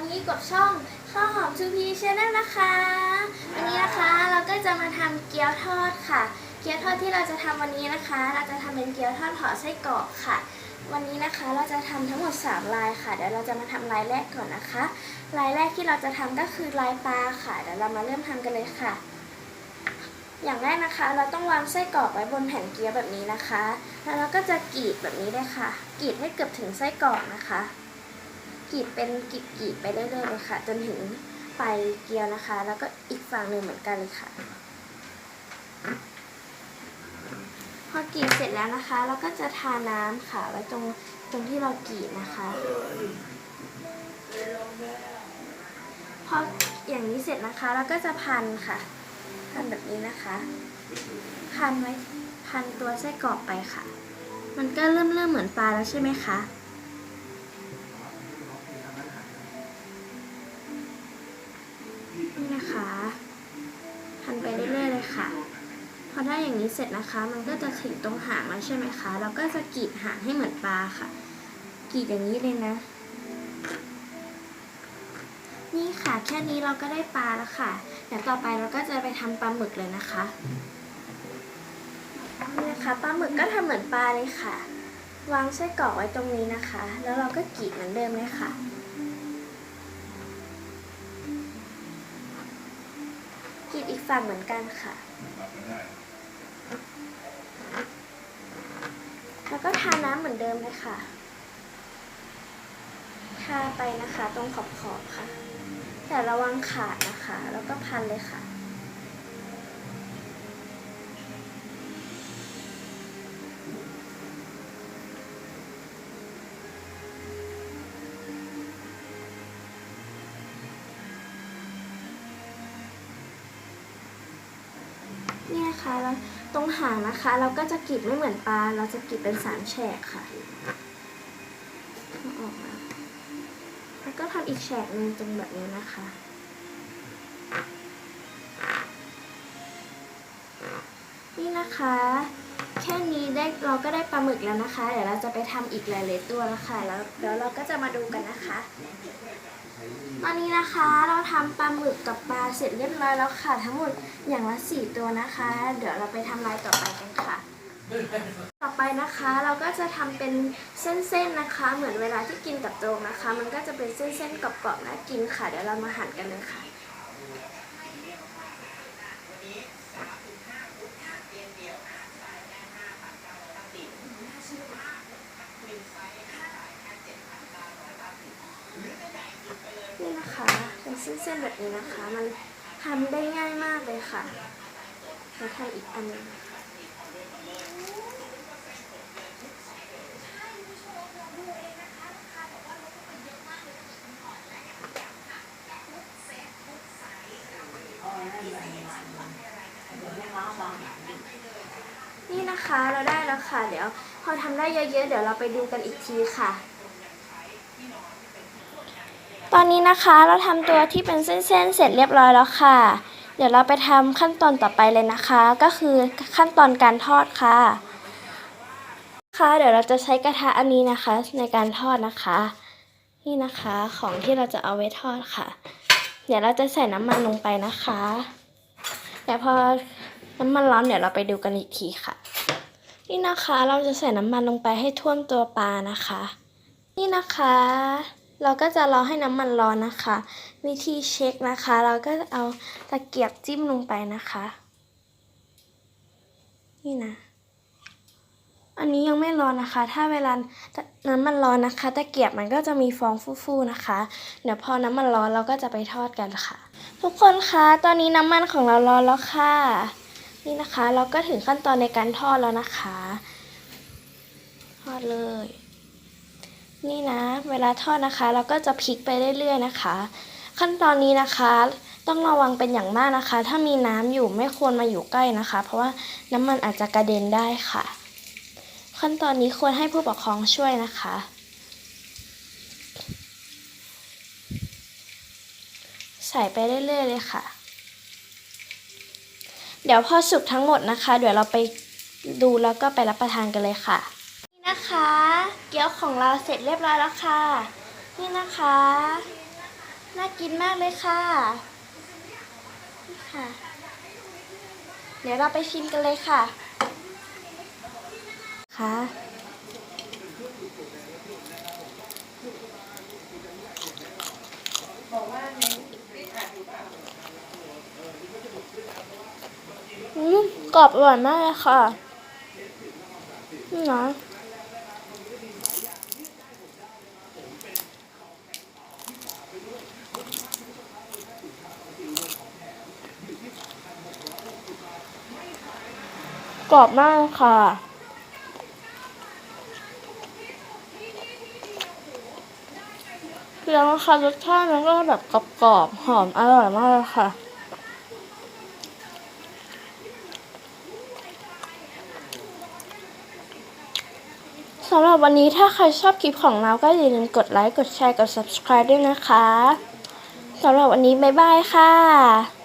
วันนี้กับช่องข้าวหอมชูพีชแนลนะคะ วันนี้นะคะเราก็จะมาทำเกี๊ยวทอดค่ะ เกี๊ยวทอดที่เราจะทำวันนี้นะคะ เราจะทำเป็นเกี๊ยวทอดห่อไส้กรอกค่ะ วันนี้นะคะเราจะทำทั้งหมด 3 ลายค่ะ เดี๋ยวเราจะมาทำลายแรกก่อนนะคะ ลายแรกที่เราจะทำก็คือลายปลาค่ะ เดี๋ยวเรามาเริ่มทำกันเลยค่ะ อย่างแรกนะคะ เราต้องวางไส้กรอกไว้บนแผ่นเกี๊ยวแบบนี้นะคะ แล้วเราก็จะกรีดแบบนี้เลยค่ะ กรีดให้เกือบถึงไส้กรอกนะคะ กรีดเป็นกรีดกรีดไปเรื่อยๆเลยค่ะ จนถึงปลายเกลียวนะคะ แล้วก็อีกฝั่งหนึ่งเหมือนกันเลยค่ะ พอกรีดเสร็จแล้วนะคะ เราก็จะทาน้ำค่ะไว้ตรงตรงที่เรากรีดนะคะ พออย่างนี้เสร็จนะคะเราก็จะพันค่ะ พันแบบนี้นะคะ พันไว้พันตัวไส้กรอกไปค่ะ มันก็เริ่มเริ่มเหมือนปลาแล้วใช่ไหมคะ นี่นะคะพันไปเรื่อยๆเลยค่ะ พอได้อย่างนี้เสร็จนะคะ มันก็จะถึงตรงหางแล้วใช่ไหมคะ เราก็จะกรีดหางให้เหมือนปลาค่ะกรีดอย่างนี้เลยนะ นี่ค่ะแค่นี้เราก็ได้ปลาแล้วค่ะเดี๋ยวต่อไปเราก็จะไปทำปลาหมึกเลยนะคะนี่นะคะปลาหมึกก็ทำเหมือนปลาเลยค่ะ วางไส้กรอกไว้ตรงนี้นะคะ แล้วเราก็กรีดเหมือนเดิมเลยค่ะ กรีดอีกฝั่งเหมือนกันค่ะ แล้วก็ทาน้ำเหมือนเดิมเลยค่ะ ทาไปนะคะ ตรงขอบๆค่ะ แต่ระวังขาดนะคะ แล้วก็พันเลยค่ะ นี่นะคะแล้วตรงหางนะคะ เราก็จะกรีดไม่เหมือนปลา เราจะกรีดเป็นสามแฉกค่ะอออกมาแล้วก็ทำอีกแฉกหนึ่งตรงแบบนี้นะคะนี่นะคะ แค่นี้ได้เราก็ได้ปลาหมึกแล้วนะคะ เดี๋ยวเราจะไปทำอีกหลายๆตัวแล้วค่ะแล้วเดี๋ยวเราก็จะมาดูกันนะคะ ตอนนี้นะคะเราทำปลาหมึกกับปลาเสร็จเรียบร้อยแล้วค่ะ ทั้งหมดอย่างละสี่ตัวนะคะ เดี๋ยวเราไปทำลายต่อไปกันค่ะ ต่อไปนะคะเราก็จะทำเป็นเส้นๆนะคะ เหมือนเวลาที่กินกับโจ๊กนะคะ มันก็จะเป็นเส้นๆกรอบๆน่ากินค่ะ เดี๋ยวเรามาหั่นกันเลยค่ะ นี่นะคะ เส้นๆแบบนี้นะคะ มันทำได้ง่ายมากเลยค่ะเราทำอีกอันนึงนี่นะคะเราได้แล้วค่ะ เดี๋ยวพอทำได้เยอะๆ เดี๋ยวเราไปดูกันอีกทีค่ะ ตอนนี้นะคะเราทำตัวที่เป็นเส้นๆ เสร็จเรียบร้อยแล้วค่ะ เดี๋ยวเราไปทำขั้นตอนต่อไปเลยนะคะ ก็คือขั้นตอนการทอดค่ะค่ะเดี๋ยวเราจะใช้กระทะอันนี้นะคะ ในการทอดนะคะ นี่นะคะของที่เราจะเอาไว้ทอดค่ะ เดี๋ยวเราจะใส่น้ำมันลงไปนะคะเดี๋ยวพอน้ำมันร้อนเดี๋ยวเราไปดูกันอีกทีค่ะ นี่นะคะเราจะใส่น้ำมันลงไปให้ท่วมตัวปลานะคะ นี่นะคะ เราก็จะรอให้น้ำมันร้อนนะคะ วิธีเช็คนะคะ เราก็เอาตะเกียบจิ้มลงไปนะคะ นี่นะ อันนี้ยังไม่ร้อนนะคะ ถ้าเวลาน้ำมันร้อนนะคะ ตะเกียบมันก็จะมีฟองฟู่ๆนะคะ เดี๋ยวพอน้ำมันร้อนเราก็จะไปทอดกันค่ะ ทุกคนคะตอนนี้น้ำมันของเราร้อนแล้วค่ะ นี่นะคะ เราก็ถึงขั้นตอนในการทอดแล้วนะคะ ทอดเลย นี่นะ เวลาทอดนะคะ เราก็จะพลิกไปเรื่อยๆนะคะ ขั้นตอนนี้นะคะ ต้องระวังเป็นอย่างมากนะคะ ถ้ามีน้ำอยู่ไม่ควรมาอยู่ใกล้นะคะ เพราะว่าน้ำมันอาจจะกระเด็นได้ค่ะ ขั้นตอนนี้ควรให้ผู้ปกครองช่วยนะคะ ใส่ไปเรื่อยๆเลยค่ะ เดี๋ยวพอสุกทั้งหมดนะคะ เดี๋ยวเราไปดูแล้วก็ไปรับประทานกันเลยค่ะ นะคะ เกี๊ยวของเราเสร็จเรียบร้อยแล้วค่ะ นี่นะคะ น่ากินมากเลยค่ะนี่ค่ะ เดี๋ยวเราไปชิมกันเลยค่ะ ค่ะ อืมกรอบอร่อยมากเลยค่ะ นี่นะ กรอบมากเลยค่ะ แล้วนะคะรสชาติมันก็แบบกรอบๆหอมอร่อยมากเลยค่ะสำหรับวันนี้ถ้าใครชอบคลิปของเราก็อย่าลืมกดไลค์ กดแชร์ กด subscribe ด้วยนะคะ สำหรับวันนี้ บ๊ายบายค่ะ